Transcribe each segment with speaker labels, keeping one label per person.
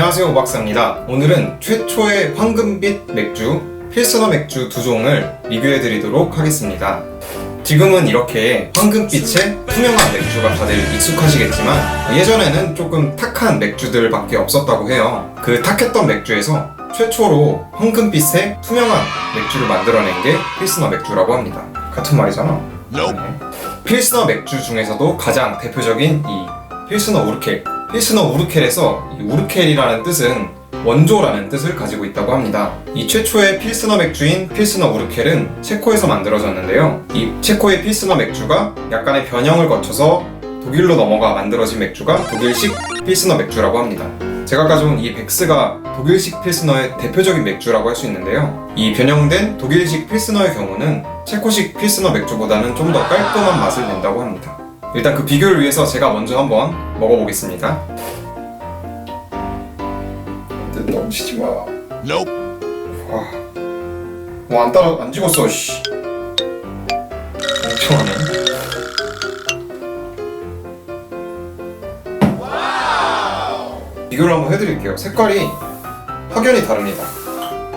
Speaker 1: 안녕하세요 오박사입니다. 오늘은 최초의 황금빛 맥주 필스너 맥주 두 종을 리뷰해 드리도록 하겠습니다. 지금은 이렇게 황금빛의 투명한 맥주가 다들 익숙하시겠지만 예전에는 조금 탁한 맥주들밖에 없었다고 해요. 그 탁했던 맥주에서 최초로 황금빛의 투명한 맥주를 만들어낸 게 필스너 맥주라고 합니다. 같은 말이잖아. 네. 필스너 맥주 중에서도 가장 대표적인 이 필스너 우르켈 필스너 우르켈에서 이 우르켈이라는 뜻은 원조라는 뜻을 가지고 있다고 합니다. 이 최초의 필스너 맥주인 필스너 우르켈은 체코에서 만들어졌는데요. 이 체코의 필스너 맥주가 약간의 변형을 거쳐서 독일로 넘어가 만들어진 맥주가 독일식 필스너 맥주라고 합니다. 제가 가져온 이 백스가 독일식 필스너의 대표적인 맥주라고 할 수 있는데요. 이 변형된 독일식 필스너의 경우는 체코식 필스너 맥주보다는 좀 더 깔끔한 맛을 낸다고 합니다. 일단 그 비교를 위해서 제가 먼저 한번 먹어보겠습니다. 넘치지 마.
Speaker 2: Nope.
Speaker 1: 와, 와안 따라 안 찍었어. 씨. 엄청하네. 비교를 한번 해드릴게요. 색깔이 확연히 다릅니다.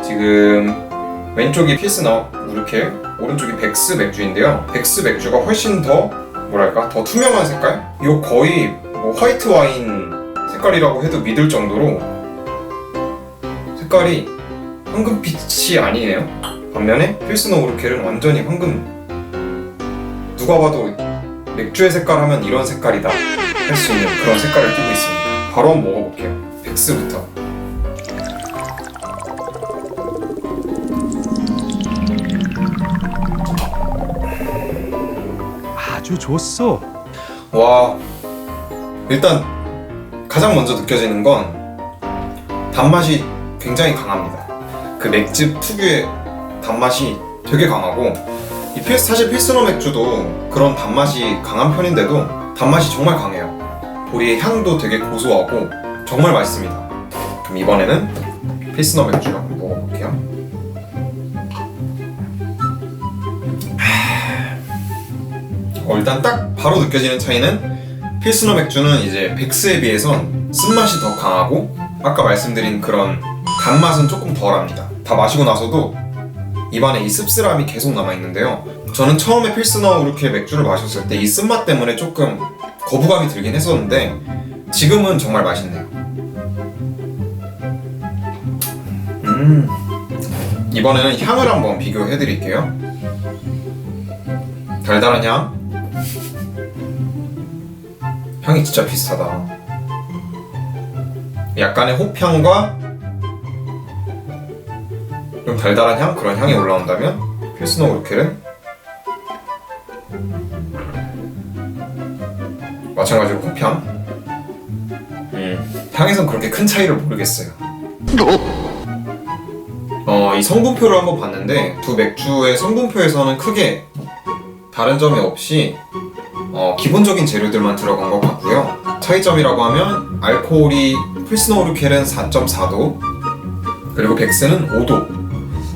Speaker 1: 지금 왼쪽이 필스너 우르켈, 오른쪽이 백스 맥주인데요. 백스 맥주가 훨씬 더 뭐랄까 더 투명한 색깔? 이거 거의 뭐 화이트 와인 색깔이라고 해도 믿을 정도로 색깔이 황금빛이 아니에요. 반면에 필스너 우르켈은 완전히 황금. 누가 봐도 맥주의 색깔 하면 이런 색깔이다 할 수 있는 그런 색깔을 띠고 있습니다. 바로 한번 먹어볼게요. 백스부터.
Speaker 3: 좋소.
Speaker 1: 와 일단 가장 먼저 느껴지는 건 단맛이 굉장히 강합니다. 그 맥주 특유의 단맛이 되게 강하고 이 필스 사실 필스너 맥주도 그런 단맛이 강한 편인데도 단맛이 정말 강해요. 보리의 향도 되게 고소하고 정말 맛있습니다. 그럼 이번에는 필스너 맥주 한 어, 일단 딱 바로 느껴지는 차이는 필스너 맥주는 이제 백스에 비해선 쓴맛이 더 강하고 아까 말씀드린 그런 단맛은 조금 덜합니다. 다 마시고 나서도 입안에 이 씁쓸함이 계속 남아있는데요. 저는 처음에 필스너 우르케 맥주를 마셨을 때 이 쓴맛 때문에 조금 거부감이 들긴 했었는데 지금은 정말 맛있네요. 음. 이번에는 향을 한번 비교해 드릴게요. 달달한 향. 향이 진짜 비슷하다. 약간의 호향과 좀 달달한 향 그런 향이 올라온다면 필스너 우르켈은 마찬가지로 호향. 음, 향에선 그렇게 큰 차이를 모르겠어요. 어, 이 성분표를 한번 봤는데 두 맥주의 성분표에서는 크게 다른 점이 없이 어, 기본적인 재료들만 들어간 것 같고요. 차이점이라고 하면 알코올이 필스너 우르켈은 4.4도 그리고 백스는 5도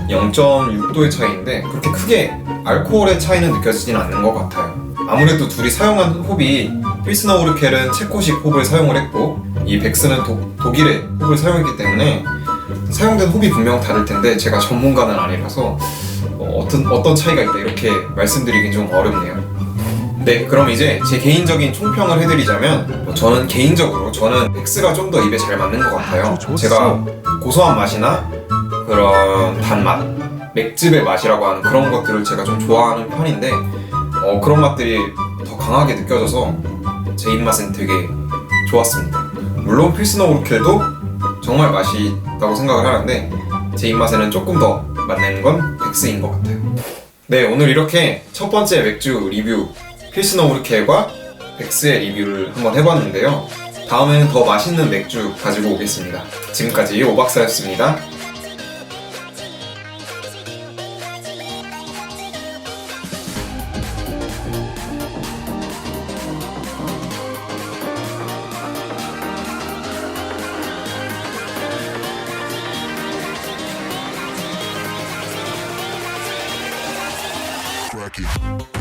Speaker 1: 0.6도의 차이인데 그렇게 크게 알코올의 차이는 느껴지진 않는 것 같아요. 아무래도 둘이 사용한 홉이 필스너 우르켈은 체코식 홉을 사용을 했고 이 백스는 도- 독일의 홉을 사용했기 때문에 사용된 홉이 분명 다를 텐데 제가 전문가는 아니라서 어, 어떤 어떤 차이가 있다 이렇게 말씀드리긴 좀 어렵네요. 네, 그럼 이제 제 개인적인 총평을 해드리자면 뭐 저는 개인적으로 저는 백스가 좀 더 입에 잘 맞는 것 같아요.
Speaker 3: 좋소.
Speaker 1: 제가 고소한 맛이나 그런 단맛, 맥즙의 맛이라고 하는 그런 것들을 제가 좀 좋아하는 편인데 어, 그런 맛들이 더 강하게 느껴져서 제 입맛엔 되게 좋았습니다. 물론 필스너 우르켈도 정말 맛이 있다고 생각을 하는데 제 입맛에는 조금 더 맞는 건 백스인 것 같아요. 네, 오늘 이렇게 첫 번째 맥주 리뷰 필스너 우르켈과 백스의 리뷰를 한번 해봤는데요. 다음에는 더 맛있는 맥주 가지고 오겠습니다. 지금까지 오박사였습니다.
Speaker 2: It.